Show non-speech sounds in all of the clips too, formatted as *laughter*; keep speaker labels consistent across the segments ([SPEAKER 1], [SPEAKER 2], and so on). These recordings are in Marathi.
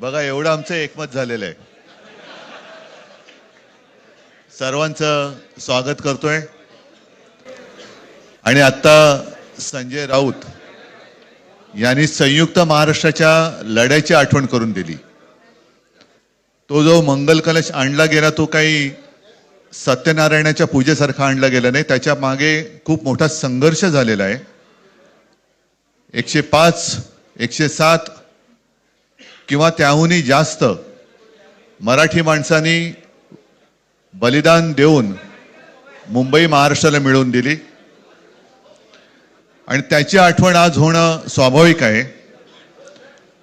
[SPEAKER 1] बघा एवढं आमचं एकमत झालेलं आहे. सर्वांचं स्वागत करतोय. आणि आता संजय राऊत यांनी संयुक्त महाराष्ट्राच्या लढ्याची आठवण करून दिली. तो जो मंगल कलश आणला गेला तो काही सत्यनारायणाच्या पूजेसारखा आणला गेला नाही. त्याच्यामागे खूप मोठा संघर्ष झालेला आहे. एकशे पाच एकशे सात किंवा त्याहूनही जास्त मराठी माणसांनी बलिदान देऊन मुंबई महाराष्ट्राला मिळवून दिली. आणि त्याची आठवण आज होणं स्वाभाविक आहे.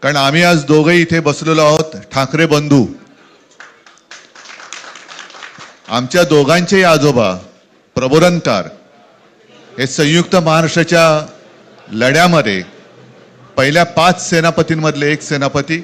[SPEAKER 1] कारण आम्ही आज दोघंही इथे बसलेलो आहोत ठाकरे बंधू. आमच्या दोघांचेही आजोबा प्रबोधनकार हे संयुक्त महाराष्ट्राच्या लढ्यामध्ये पहिल्या पाच सेनापतींमधले एक सेनापती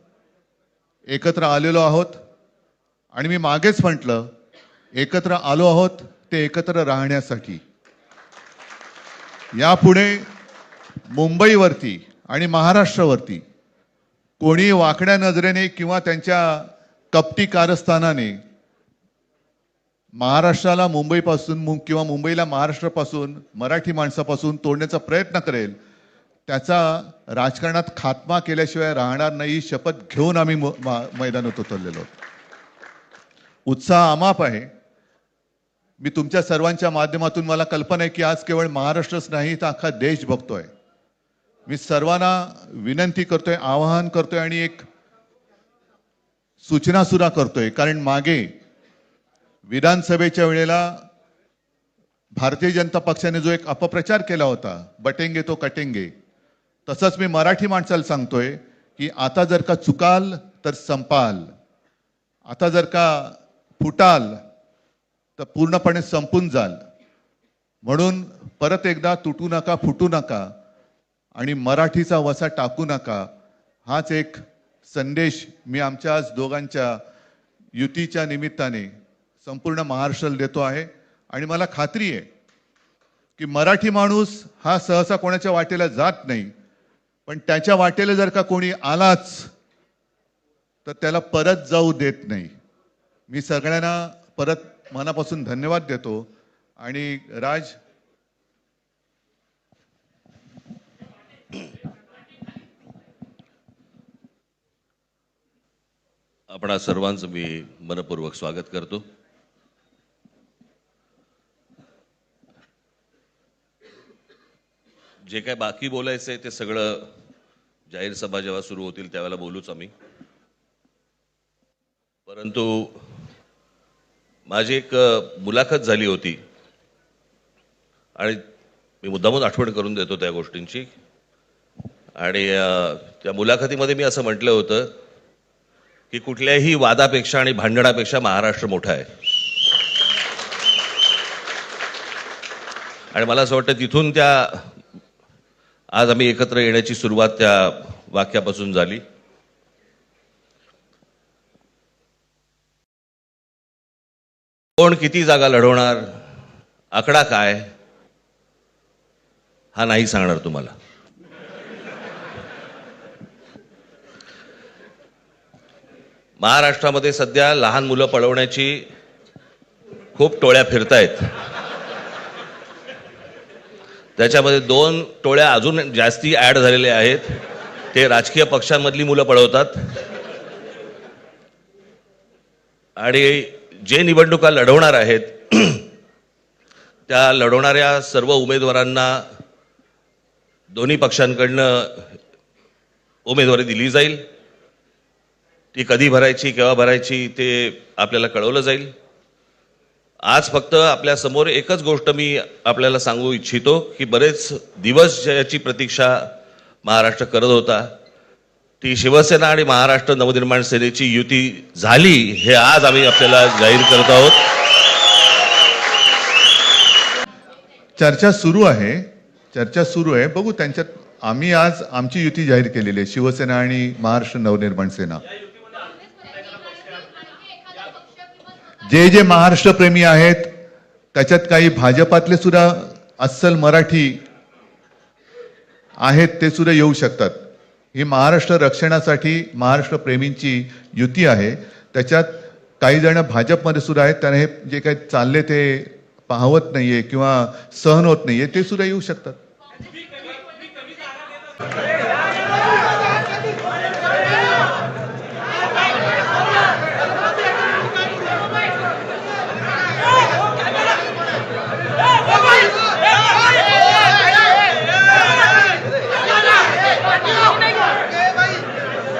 [SPEAKER 1] एकत्र आलेलो आहोत. आणि मी मागेच म्हटलं एकत्र आलो आहोत ते एकत्र राहण्यासाठी. यापुढे मुंबईवरती आणि महाराष्ट्रावरती कोणी वाकड्या नजरेने किंवा त्यांच्या कपटी कारस्थानाने महाराष्ट्राला मुंबईपासून किंवा मुंबईला महाराष्ट्रापासून मराठी माणसापासून तोडण्याचा प्रयत्न करेल त्याचा राजकारणात खात्मा केल्याशिवाय राहणार नाही शपथ घेऊन आम्ही म- मैदानात उतरलेलो उत्साह अमाप आहे. मी तुमच्या सर्वांच्या माध्यमातून मला कल्पना आहे की आज केवळ महाराष्ट्रच नाही तर अख्खा देश बघतोय. मी सर्वांना विनंती करतोय आवाहन करतोय आणि एक सूचना सुद्धा करतोय. कारण मागे विधानसभेच्या वेळेला भारतीय जनता पक्षाने जो एक अपप्रचार केला होता बटेंगे तो कटेंगे तसंच मी मराठी माणसाला सांगतोय की आता जर का चुकाल तर संपाल. आता जर का फुटाल तर पूर्णपणे संपून जाल. म्हणून परत एकदा तुटू नका फुटू नका आणि मराठीचा वसा टाकू नका. हाच एक संदेश मी आमच्या आज दोघांच्या युतीच्या निमित्ताने संपूर्ण महाराष्ट्राला देतो आहे. आणि मला खात्री आहे की मराठी माणूस हा सहसा कोणाच्या वाटेला जात नाही. पण त्याच्या वाटेला जर का कोणी आलाच तर त्याला परत जाऊ देत नाही. मी सगळ्यांना परत मनापासून धन्यवाद देतो. आणि राज?
[SPEAKER 2] आपणा सर्वांचं मी मनपूर्वक स्वागत करतो. जे काय बाकी बोलायचं आहे ते सगळं जाहीर सभा जेव्हा सुरू होतील त्यावेळेला बोलूच आम्ही. परंतु माझी एक मुलाखत झाली होती. आणि मी मुद्दामून आठवण करून देतो त्या गोष्टींची. आणि त्या मुलाखतीमध्ये मी असं म्हटलं होतं की कुठल्याही वादापेक्षा आणि भांडणापेक्षा महाराष्ट्र मोठा आहे. आणि मला असं वाटतं तिथून त्या आज आम्ही एकत्र येण्याची सुरुवात त्या वाक्यापासून झाली. कोण किती जागा लढवणार आकडा काय हा नाही सांगणार तुम्हाला. महाराष्ट्रामध्ये सध्या लहान मुलं पळवण्याची खूप टोळ्या फिरतायत. त्याच्यामध्ये दोन टोळ्या अजून जास्ती ॲड झालेल्या आहेत. ते राजकीय पक्षांमधली मुलं पळवतात. आणि जे निवडणुका लढवणार आहेत *clears throat* त्या लढवणाऱ्या सर्व उमेदवारांना दोन्ही पक्षांकडनं उमेदवारी दिली जाईल. ती कधी भरायची केव्हा भरायची ते आपल्याला कळवलं जाईल. आज फक्त आपल्यासमोर एकच गोष्ट मी आपल्याला सांगू इच्छितो की बरेच दिवस ज्याची प्रतीक्षा महाराष्ट्र करत होता. ती शिवसेना आणि महाराष्ट्र नवनिर्माण सेनेची युती झाली हे आज आम्ही आपल्याला जाहीर करत आहोत.
[SPEAKER 1] चर्चा सुरू आहे चर्चा सुरू आहे. बघू त्यांच्यात आम्ही आज आमची युती जाहीर केलेली आहे शिवसेना आणि महाराष्ट्र नवनिर्माण सेना. जे जे महाराष्ट्रप्रेमी आहेत त्याच्यात काही भाजपातले सुद्धा अस्सल मराठी आहेत ते सुद्धा येऊ शकतात. ही महाराष्ट्र रक्षणासाठी महाराष्ट्र प्रेमींची युती आहे. त्याच्यात काही जण भाजपमध्ये सुद्धा आहेत त्यांना हे जे काही चालले ते पाहवत नाहीये किंवा सहन होत नाहीये ते सुद्धा येऊ शकतात.